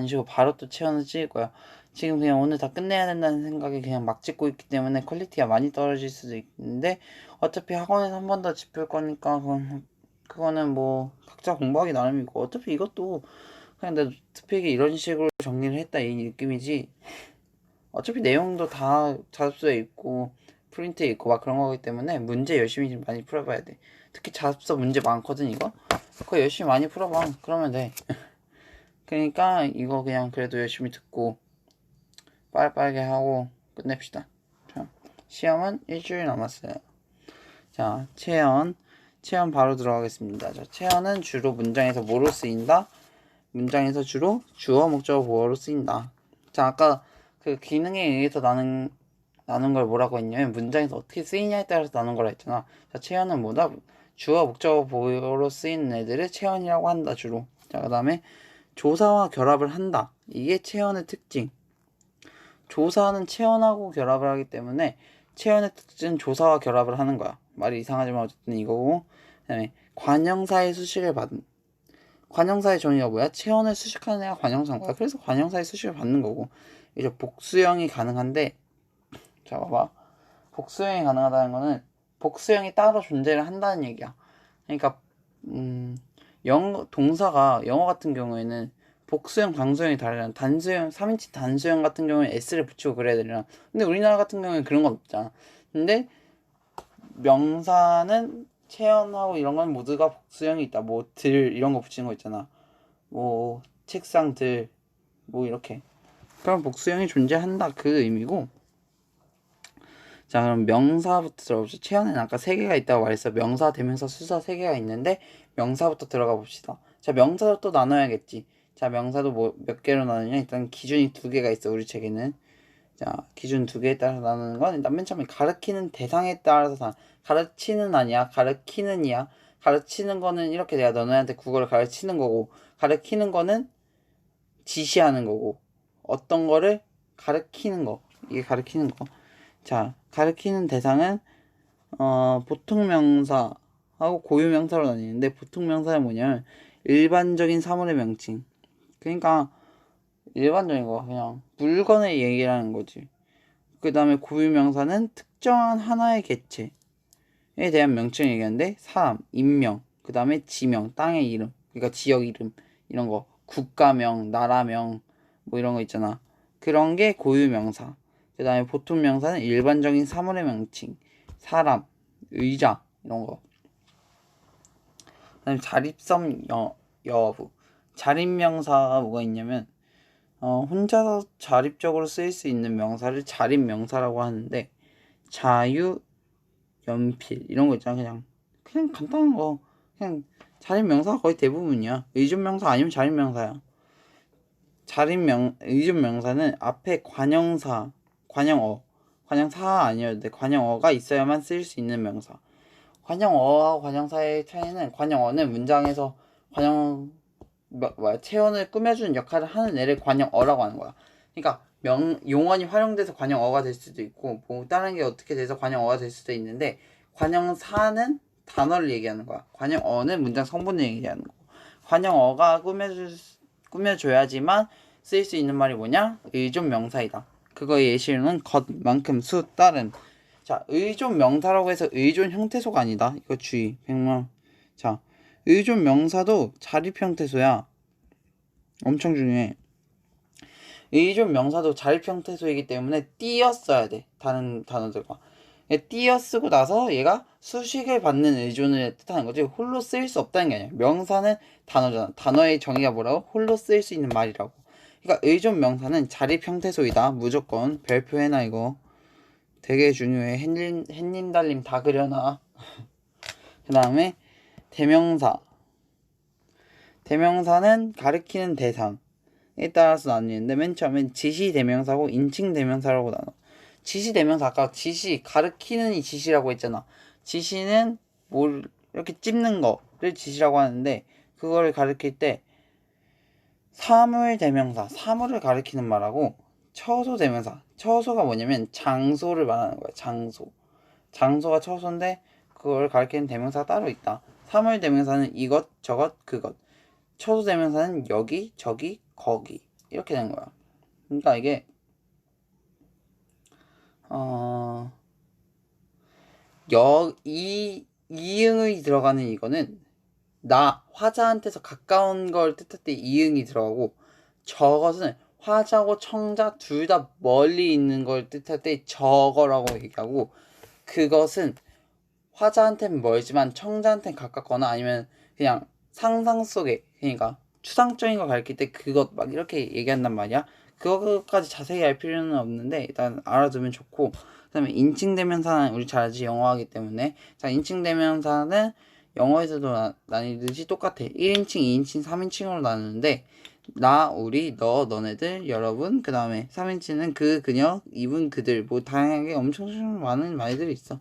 안 쉬고 바로 또 체온을 찍을 거야. 지금 그냥 오늘 다 끝내야 된다는 생각에 그냥 막 찍고 있기 때문에 퀄리티가 많이 떨어질 수도 있는데 어차피 학원에서 한 번 더 짚을 거니까 그건 그거는 뭐 각자 공부하기 나름이고 어차피 이것도 그냥 내 스펙이 이런 식으로 정리를 했다 이 느낌이지. 어차피 내용도 다 자습서에 있고 프린트에 있고 막 그런 거기 때문에 문제 열심히 좀 많이 풀어봐야 돼. 특히 자습서 문제 많거든 이거? 그거 열심히 많이 풀어봐. 그러면 돼 그러니까 이거 그냥 그래도 열심히 듣고 빠르빠르게 하고 끝냅시다 자, 시험은 일주일 남았어요 자 체연 체연 바로 들어가겠습니다 자 체연은 주로 문장에서 뭐로 쓰인다 문장에서 주로 주어 목적어 보어로 쓰인다 자 아까 그 기능에 의해서 나는 나눈 걸 뭐라고 했냐면 문장에서 어떻게 쓰이냐에 따라서 나눈 거라 했잖아. 자, 체현은 뭐다? 주어, 목적어, 보어로 쓰이는 애들을 체현이라고 한다, 주로. 자, 그 다음에 조사와 결합을 한다. 이게 체현의 특징. 조사는 체현하고 결합을 하기 때문에 체현의 특징은 조사와 결합을 하는 거야. 말이 이상하지만 어쨌든 이거고. 그 다음에 관형사의 수식을 받은. 관형사의 정의가 뭐야? 체현을 수식하는 애가 관형사인 거야. 그래서 관형사의 수식을 받는 거고. 이제 복수형이 가능한데 자 봐봐 복수형이 가능하다는 거는 복수형이 따로 존재를 한다는 얘기야 그러니까 음, 영 동사가 영어 같은 경우에는 복수형 강수형이 다르잖아. 단수형 3인칭 단수형 같은 경우에 s를 붙이고 그래야 되잖아. 근데 우리나라 같은 경우에는 그런 건 없잖아. 근데 명사는 체현하고 이런 건 모두가 복수형이 있다. 뭐 들 이런 거 붙이는 거 있잖아. 뭐 책상 들 뭐 이렇게. 그럼 복수형이 존재한다. 그 의미고. 자 그럼 명사부터 들어봅시다 체현에는 아까 세 개가 있다고 말했어. 명사 대명사 수사 세 개가 있는데 명사부터 들어가 봅시다. 자 명사도 또 나눠야겠지. 자 명사도 뭐 몇 개로 나누냐? 일단 기준이 두 개가 있어 우리 책에는. 자 기준 두 개에 따라서 나누는 건 일단 맨 처음에 가르키는 대상에 따라서 다 가르치는 아니야 가르키는 이야. 가르치는 거는 이렇게 내가 너네한테 국어를 가르치는 거고 가르키는 거는 지시하는 거고. 어떤 거를? 가르키는 거. 이게 가르키는 거. 자, 가르키는 대상은 어, 보통 명사 하고 고유 명사로 나뉘는데 보통 명사는 뭐냐면 일반적인 사물의 명칭. 그러니까 일반적인 거 그냥 물건의 얘기라는 거지. 그 다음에 고유 명사는 특정한 하나의 개체에 대한 명칭 얘기하는데 사람, 인명, 그 다음에 지명, 땅의 이름, 그러니까 지역 이름 이런 거, 국가명, 나라명 뭐 이런 거 있잖아. 그런 게 고유 명사. 그 다음에 보통 명사는 일반적인 사물의 명칭, 사람, 의자 이런 거. 그다음에 자립성 여, 여부. 자립 명사가 뭐가 있냐면 어, 혼자서 자립적으로 쓰일 수 있는 명사를 자립 명사라고 하는데 자유, 연필 이런 거 있잖아 그냥 그냥 간단한 거 그냥 자립 명사가 거의 대부분이야 의존 명사 아니면 자립 명사야 자립 명 의존 명사는 앞에 관형사 관형어, 관형사 아니어도 돼. 관형어가 있어야만 쓰일 수 있는 명사. 관형어와 관형사의 차이는 관형어는 문장에서 관형 뭐야 체온을 꾸며주는 역할을 하는 애를 관형어라고 하는 거야. 그러니까 명 용언이 활용돼서 관형어가 될 수도 있고 뭐 다른 게 어떻게 돼서 관형어가 될 수도 있는데 관형사는 단어를 얘기하는 거야. 관형어는 문장 성분을 얘기하는 거고 관형어가 꾸며줄 꾸며줘야지만 쓰일 수 있는 말이 뭐냐? 의존 명사이다. 그거의 예시는 것만큼 수 따른 자 의존 명사라고 해서 의존 형태소가 아니다. 이거 주의. 백만. 자 의존 명사도 자립 형태소야. 엄청 중요해. 의존 명사도 자립 형태소이기 때문에 띄었어야 돼. 다른 단어들과. 띄어 쓰고 나서 얘가 수식을 받는 의존을 뜻하는 거지. 홀로 쓰일 수 없다는 게 아니야. 명사는 단어잖아. 단어의 정의가 뭐라고? 홀로 쓰일 수 있는 말이라고. 그러니까 의존 명사는 자립 형태소이다. 무조건. 별표해놔 이거. 되게 중요해. 햇님, 햇님 달님 다 그려놔. 그 다음에 대명사. 대명사는 가리키는 대상에 따라서 나뉘는데 맨 처음엔 지시 대명사고 인칭 대명사라고 나눠. 지시 대명사 아까 지시 가르키는 이 지시라고 했잖아. 지시는 뭘 이렇게 찝는 거를 지시라고 하는데 그거를 가르칠 때 사물 대명사, 사물을 가리키는 말하고 처소 대명사. 처소가 뭐냐면 장소를 말하는 거야. 장소. 장소가 처소인데 그걸 가리키는 대명사가 따로 있다. 사물 대명사는 이것, 저것, 그것. 처소 대명사는 여기, 저기, 거기. 이렇게 된 거야. 그러니까 이게 어, 여, 이, 이응이 들어가는 이거는 나, 화자한테서 가까운 걸 뜻할 때 이응이 들어가고 저것은 화자고 청자 둘 다 멀리 있는 걸 뜻할 때 저거라고 얘기하고 그것은 화자한테는 멀지만 청자한테는 가깝거나 아니면 그냥 상상 속에 그러니까 추상적인 걸 가르칠 때 그것 막 이렇게 얘기한단 말이야. 그거까지 자세히 알 필요는 없는데 일단 알아두면 좋고 그다음에 인칭 대명사는 우리 잘 알지 영어하기 때문에 자 인칭 대명사는 영어에서도 나, 나뉘듯이 똑같아 1인칭, 2인칭, 3인칭으로 나누는데 나, 우리, 너, 너네들, 여러분 그 다음에 3인칭은 그, 그녀, 이분, 그들 뭐 다양하게 엄청 많은 말들이 있어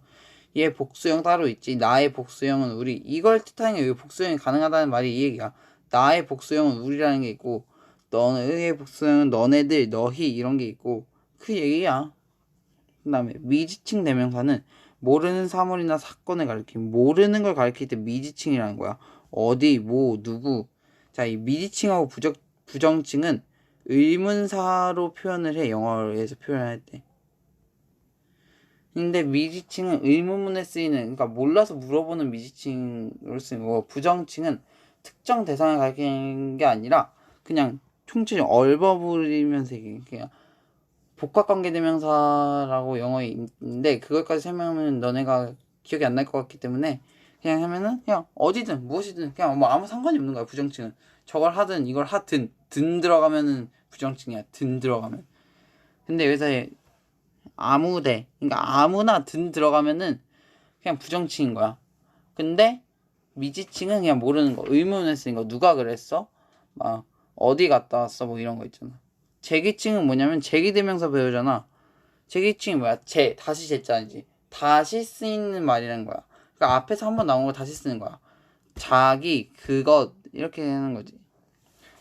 얘 복수형 따로 있지 나의 복수형은 우리 이걸 뜻하는 게 여기 복수형이 가능하다는 말이 이 얘기야 나의 복수형은 우리라는 게 있고 너의 복수형은 너네들, 너희 이런 게 있고 그 얘기야. 그 다음에 미지칭 대명사는 모르는 사물이나 사건을 가리키면 모르는 걸 가리킬 때 미지칭이라는 거야. 어디, 뭐, 누구. 자, 이 미지칭하고 부정, 부정칭은 의문사로 표현을 해. 영어에서 표현할 때. 근데 미지칭은 의문문에 쓰이는 그러니까 몰라서 물어보는 미지칭으로 쓰는 거고 부정칭은 특정 대상을 가리키는 게 아니라 그냥 총체적 얼버무리면서 그냥 복합관계대명사라고 영어에 있는데 그것까지 설명하면 너네가 기억이 안 날 것 같기 때문에 그냥 하면은 그냥 어디든 무엇이든 그냥 뭐 아무 상관이 없는 거야 부정칭은 저걸 하든 이걸 하든 든 들어가면은 부정칭이야 든 들어가면. 근데 여기서 아무데 그러니까 아무나 든 들어가면은 그냥 부정칭인 거야. 근데 미지칭은 그냥 모르는 거거 누가 그랬어? 막 어디 갔다 왔어? 뭐 이런 거 있잖아. 제기칭은 뭐냐면 제기대명사 배우잖아. 제기칭이 뭐야? 제 다시 제자이지. 다시 쓰이는 말이라는 거야. 그러니까 앞에서 한 번 나온 거 다시 쓰는 거야. 자기 그것 이렇게 하는 거지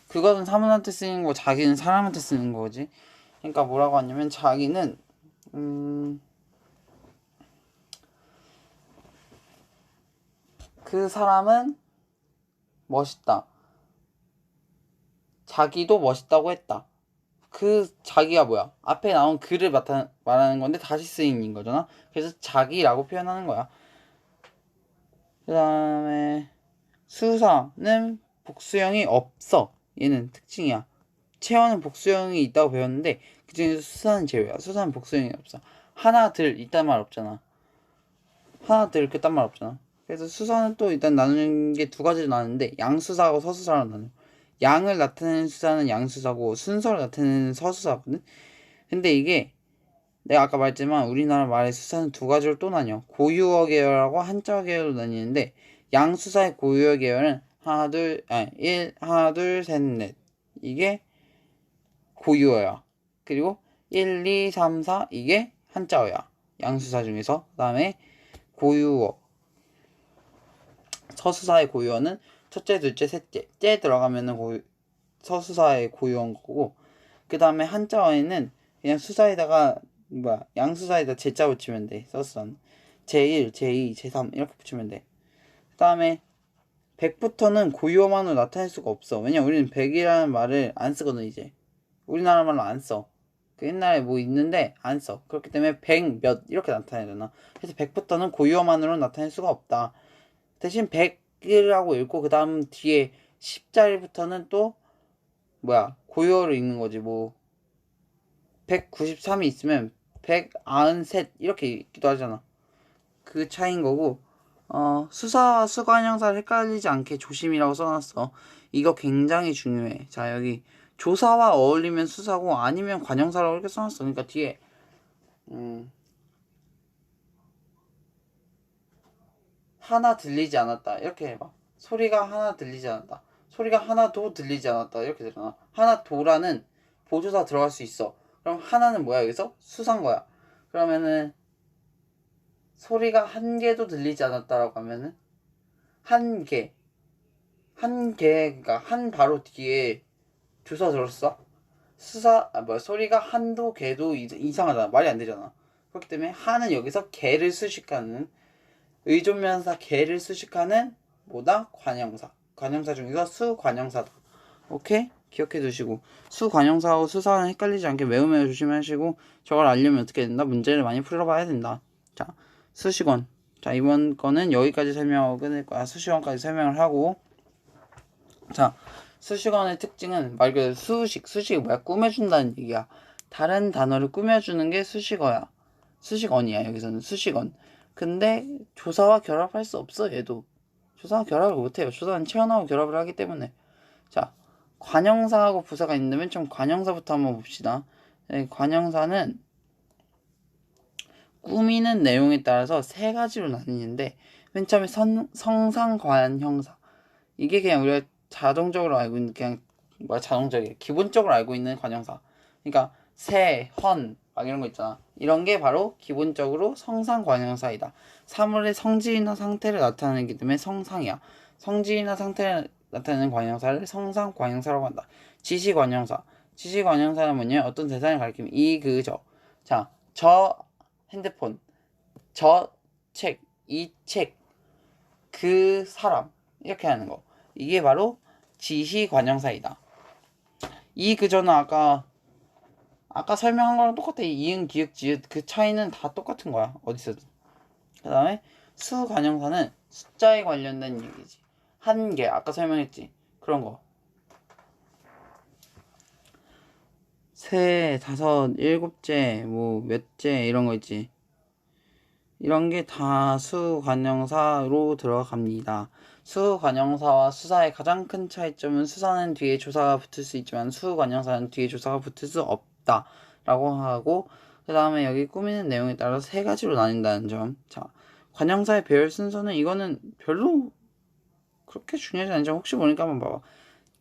그것은 사물한테 쓰이는 거 자기는 사람한테 쓰는 거지 그러니까 뭐라고 하냐면 자기는 음, 그 사람은 멋있다. 자기도 멋있다고 했다. 그 자기가 뭐야? 앞에 나온 그를 나타 말하는 건데 다시 쓰인 거잖아. 그래서 자기라고 표현하는 거야. 그 다음에 수사는 복수형이 없어. 얘는 특징이야. 채원은 복수형이 있다고 배웠는데 그중에서 수사는 제외야. 수사는 복수형이 없어. 하나 들 이딴 말 없잖아. 하나 들 그딴 말 없잖아. 그래서 수사는 또 일단 나누는 게 두 가지로 나누는데 양수사하고 서수사로 나눠. 양을 나타내는 수사는 양수사고 순서를 나타내는 서수사거든. 근데 이게 내가 아까 말했지만 우리나라 말의 수사는 두 가지로 또 나뉘어. 고유어 계열하고 한자어 계열로 나뉘는데 양수사의 고유어 계열은 하나 둘 아니 일 하나 둘 셋 넷. 이게 고유어야. 그리고 1, 2, 3, 4 이게 한자어야. 양수사 중에서. 그 다음에 고유어. 서수사의 고유어는 첫째, 둘째, 셋째. 째 들어가면은 고유, 서수사의 고유어인 거고 그 다음에 한자어에는 그냥 수사에다가 뭐야 양수사에다 제자 붙이면 돼 서수사는. 제1, 제2, 제3 이렇게 붙이면 돼그 다음에 100부터는 고유어만으로 나타낼 수가 없어 왜냐 우리는 100이라는 말을 안 쓰거든 이제 우리나라 말로 안 써 그 옛날에 뭐 있는데 안 써. 그렇기 때문에 100 몇 이렇게 나타내야 되나. 그래서 100부터는 고유어만으로 나타낼 수가 없다. 대신 100이라고 읽고 그 다음 뒤에 10자리부터는 또 뭐야 고유어로 읽는 거지 뭐 193이 있으면 193 이렇게 읽기도 하잖아. 그 차이인 거고 어, 수사 수관 형사를 헷갈리지 않게 조심이라고 써놨어. 이거 굉장히 중요해. 자 여기 조사와 어울리면 수사고 아니면 관형사라고 이렇게 써놨어. 그러니까 뒤에 음, 하나 들리지 않았다 이렇게 해봐. 소리가 하나 들리지 않았다. 소리가 하나도 들리지 않았다 이렇게 되잖아. 하나 도라는 보조사 들어갈 수 있어. 그럼 하나는 뭐야 여기서 수사인 거야. 그러면은 소리가 한 개도 들리지 않았다라고 하면은 한 개, 한 개, 그러니까 한 바로 뒤에 주사 들었어? 수사, 아, 뭐야, 소리가 한도, 개도 이- 이상하잖아. 말이 안 되잖아. 그렇기 때문에 하는 여기서 개를 수식하는 의존면사 개를 수식하는 뭐다? 관형사. 관형사 중에서 수관형사다. 오케이? 기억해 두시고 수관형사하고 수사는 헷갈리지 않게 매우 매우 조심하시고 저걸 알려면 어떻게 된다? 문제를 많이 풀어봐야 된다. 자, 수식원. 자, 이번 거는 여기까지 설명하고 끝낼 거야. 수식원까지 설명을 하고 자, 수식원의 특징은 말 그대로 수식. 수식이 뭐야? 꾸며준다는 얘기야. 다른 단어를 꾸며주는 게 수식어야. 수식언이야, 여기서는 수식언. 근데 조사와 결합할 수 없어, 얘도. 조사와 결합을 못해요. 조사는 체언하고 결합을 하기 때문에. 자, 관형사하고 부사가 있는데 맨 처음 관형사부터 한번 봅시다. 네, 관형사는 꾸미는 내용에 따라서 세 가지로 나뉘는데 맨 처음에 선, 성상관 형사. 이게 그냥 우리가 자동적으로 알고 있는 그냥 뭐야 자동적이야 기본적으로 알고 있는 관형사. 그러니까 세, 헌, 막 이런 거 있잖아. 이런 게 바로 기본적으로 성상 관형사이다. 사물의 성질이나 상태를 나타내기 때문에 성상이야. 성질이나 상태를 나타내는 관형사를 성상 관형사라고 한다. 지시 관형사. 지시 관형사는 뭐냐 어떤 대상을 가리키면 이, 그, 저. 자, 저 핸드폰, 저 책, 이 책, 그 사람 이렇게 하는 거 이게 바로 지시 관형사이다. 이 그저는 아까 아까 설명한 거랑 똑같아. 이응, 기역, 지읒 그 차이는 다 똑같은 거야 어디서든. 그 다음에 수 관형사는 숫자에 관련된 얘기지. 한 개 아까 설명했지 그런 거. 세, 다섯, 일곱째, 뭐 몇째 이런 거 있지. 이런 게 다 수관형사로 들어갑니다. 수관형사와 수사의 가장 큰 차이점은 수사는 뒤에 조사가 붙을 수 있지만 수관형사는 뒤에 조사가 붙을 수 없다 라고 하고 그 다음에 여기 꾸미는 내용에 따라 세 가지로 나뉜다는 점. 자, 관형사의 배열 순서는 이거는 별로 그렇게 중요하지 않죠. 혹시 모르니까 한번 봐봐.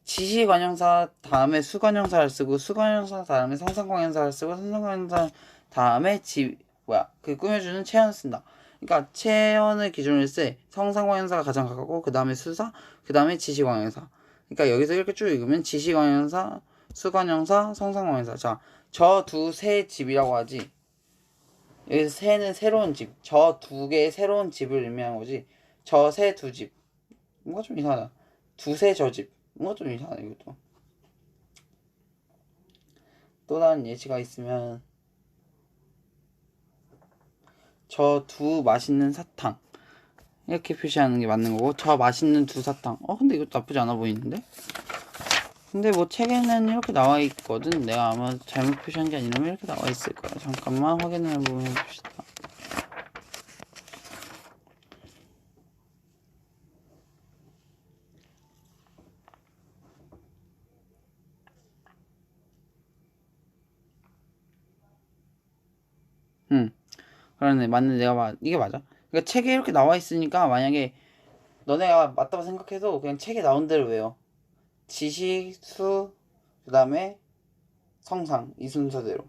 지시관형사 다음에 수관형사를 쓰고 수관형사 다음에 성상관형사를 쓰고 성상관형사 다음에 지 뭐야 그 꾸며주는 체언을 쓴다. 그러니까 체언을 기준으로 쓸 성상관형사가 가장 가깝고 그 다음에 수사 그 다음에 지시관형사. 그러니까 여기서 이렇게 쭉 읽으면 지시관형사, 수관형사, 성상관형사. 자, 저두새 집이라고 하지. 여기서 새는 새로운 집. 저 두 개의 새로운 집을 의미하는 거지. 저 새 두 집. 뭔가 좀 이상하다. 두세 저 집. 뭔가 좀 이상하다 이것도. 또 다른 예시가 있으면 저 두 맛있는 사탕. 이렇게 표시하는 게 맞는 거고 저 맛있는 두 사탕. 어 근데 이것도 나쁘지 않아 보이는데? 근데 뭐 책에는 이렇게 나와 있거든. 내가 아마 잘못 표시한 게 아니라면 이렇게 나와 있을 거야. 잠깐만 확인을 한번 해봅시다 응. 그러네. 맞네. 내가 막 이게 맞아. 그러니까 책에 이렇게 나와 있으니까 만약에 너네가 맞다고 생각해도 그냥 책에 나온 대로 외워. 지시 수 그다음에 성상 이 순서대로.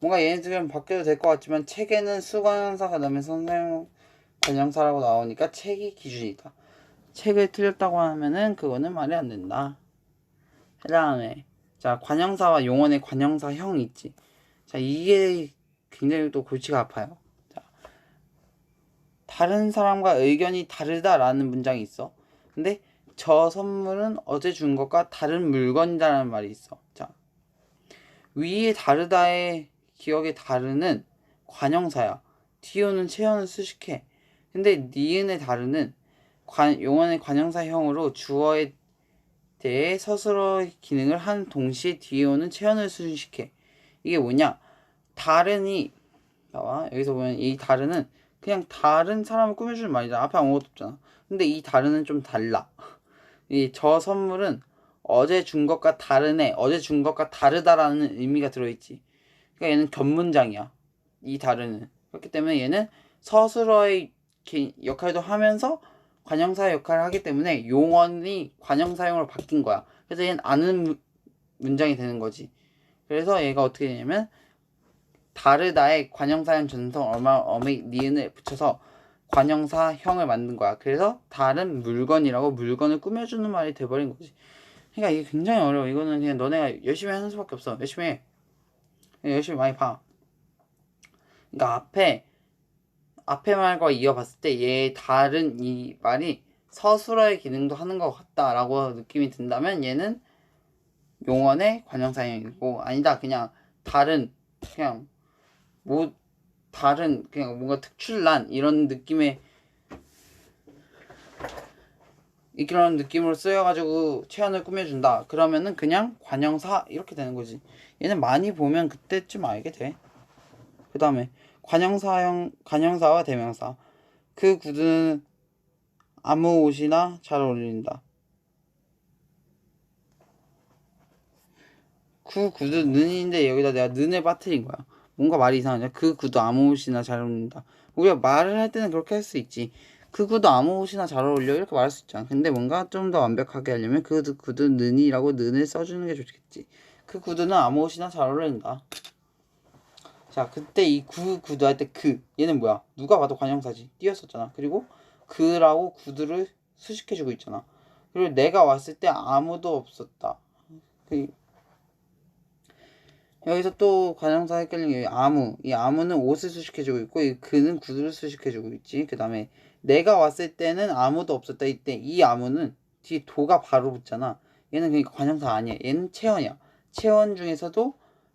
뭔가 얘네들은 바뀌어도 될 것 같지만 책에는 수관형사 그다음에 선생 관형사라고 나오니까 책이 기준이다. 책을 틀렸다고 하면은 그거는 말이 안 된다. 그 다음에 자 관형사와 용언의 관형사형 있지. 자 이게 굉장히 또 골치가 아파요. 자, 다른 사람과 의견이 다르다라는 문장이 있어. 근데 저 선물은 어제 준 것과 다른 물건이라는 말이 있어. 자, 위에 다르다의 기억에 다르는 관형사야. 뒤오는 체현을 수식해. 근데 니은의 다르는 관, 용언의 관형사형으로 주어에 대해 스스로의 기능을 한 동시에 뒤에 오는 체현을 수식해. 이게 뭐냐? 다른이 나와 여기서 보면 이 다른은 그냥 다른 사람을 꾸며주는 말이잖아. 앞에 아무것도 없잖아. 근데 이 다른은 좀 달라. 이 저 선물은 어제 준 것과 다르네 어제 준 것과 다르다라는 의미가 들어있지. 그러니까 얘는 견문장이야 이 다른은. 그렇기 때문에 얘는 서술어의 역할도 하면서 관형사 역할을 하기 때문에 용언이 관형사용으로 바뀐 거야. 그래서 얘는 아는 문장이 되는 거지. 그래서 얘가 어떻게 되냐면 다르다의 관형사형 전성 어미 니은을 붙여서 관형사형을 만든 거야. 그래서 다른 물건이라고 물건을 꾸며주는 말이 돼버린 거지. 그러니까 이게 굉장히 어려워. 이거는 그냥 너네가 열심히 하는 수밖에 없어. 열심히 해. 열심히 많이 봐. 그러니까 앞에 앞에 말과 이어봤을 때 얘 다른 이 말이 서술어의 기능도 하는 것 같다라고 느낌이 든다면 얘는 용언의 관형사형이고 아니다 그냥 다른 그냥 뭐 다른 그냥 뭔가 특출난 이런 느낌의 이런 느낌으로 쓰여가지고 체언을 꾸며준다. 그러면은 그냥 관형사 이렇게 되는 거지. 얘는 많이 보면 그때쯤 알게 돼. 그 다음에 관형사형 관형사와 대명사. 그 구두는 아무 옷이나 잘 어울린다. 그 구두 는인데 여기다 내가 는을 빠뜨린 거야. 뭔가 말이 이상하죠. 그 구두 아무 옷이나 잘 어울린다. 우리가 말을 할 때는 그렇게 할 수 있지. 그 구두 아무 옷이나 잘 어울려 이렇게 말할 수 있잖아. 근데 뭔가 좀 더 완벽하게 하려면 그 구두 는이라고 는을 써주는 게 좋겠지. 그 구두는 아무 옷이나 잘 어울린다. 자, 그때 이 구 구두 할 때 그 얘는 뭐야? 누가 봐도 관형사지. 띄었었잖아. 그리고 그라고 구두를 수식해주고 있잖아. 그리고 내가 왔을 때 아무도 없었다. 그 여기서 또 관형사 헷갈리는 게 아무. 이 아무는 옷을 수식해주고 있고 이 그는 구두를 수식해주고 있지. 그 다음에 내가 왔을 때는 아무도 없었다. 이때 이 아무는 뒤에 도가 바로 붙잖아. 얘는 그러니까 관형사 아니야. 얘는 체언이야. 체언 중에서도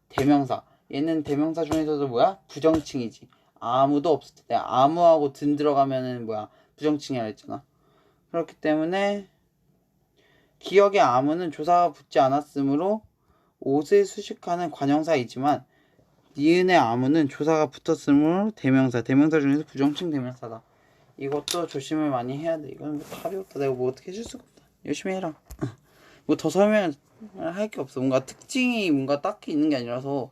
대명사. 얘는 대명사 중에서도 뭐야? 부정칭이지. 아무도 없을 때 아무하고 든 들어가면은 뭐야? 부정칭이라 했잖아. 그렇기 때문에 기억의 아무는 조사가 붙지 않았으므로 옷을 수식하는 관형사이지만 니은의 아무는 조사가 붙었으므로 대명사. 대명사 중에서 부정칭 대명사다. 이것도 조심을 많이 해야 돼. 이건 뭐 답이 없다. 내가 뭐 어떻게 해줄 수가 없다. 열심히 해라. 뭐 더 설명을 할 게 없어. 뭔가 특징이 뭔가 딱히 있는 게 아니라서.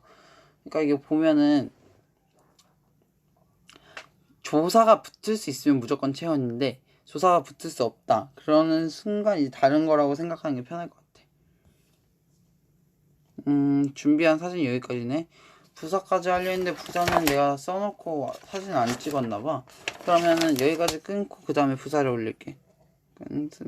그러니까 이게 보면은 조사가 붙을 수 있으면 무조건 체언인데 조사가 붙을 수 없다. 그러는 순간 이제 다른 거라고 생각하는 게 편할 것 같아. 음, 준비한 사진 여기까지네. 부사까지 하려 했는데 부사는 내가 써놓고 사진 안 찍었나 봐. 그러면은 여기까지 끊고 그 다음에 부사를 올릴게. 끊